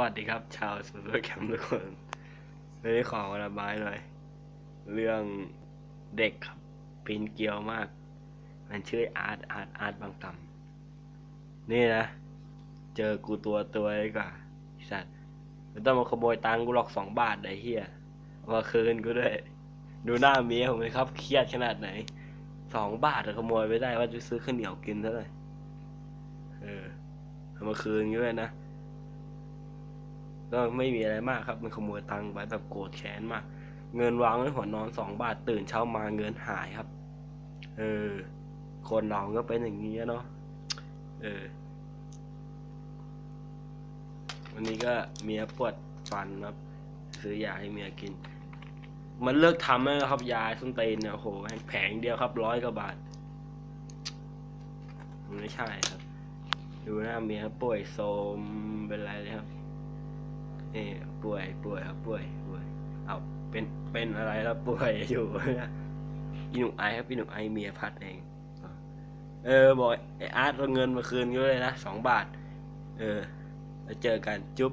วัสดีครับ ชาวซูเปอร์แคมป์ทุกคนวันนี้ขอระบายหน่อย เรื่องเด็กครับปีนเกลียวมาก มันชื่ออาร์ตอาร์ตอาร์ตบางตำนี่นะ เจอกูตัวตัวดีกว่าสัตว์ไม่ต้องมาขโมยตังกูหรอกสองบาทไอ้เหี้ยมาคืนกูด้วย ดูหน้าเมียผมเลยครับ เครียดขนาดไหนสองบาทจะขโมยไปได้ว่าจะซื้อข้าวเหนียวกินเท่าไหร่เออมาคืนกูด้วยนะ ก็ไม่มีอะไรมากครับ มันขโมยตังค์ไปแบบโกรธแค้นมาก เงินวางไว้หัวนอนสองบาทตื่นเช้ามาเงินหายครับ เออ คนเราก็เป็นอย่างนี้เนาะ เออ วันนี้ก็เมียปวดฟันครับ ซื้อยาให้เมียกิน มันเลิกทำแล้วครับ ยาส้นตีนเนี่ยโหแม่งแผงเดียวครับร้อยกว่าบาทไม่ใช่ครับ ดูหน้าเมียป่วยโทมเป็นไรเลยครับ นี่ป่วยป่วยครับป่วยป่วยเอาเป็นเป็นอะไรแล้วป่วยอยู่อีหนุ่มไอครับอีหนุ่มไอเมียพัดเองเออบอกไออาร์ตเอาเงินมาคืนก็เลยนะสองบาท เออแล้วเจอกันจุ๊บ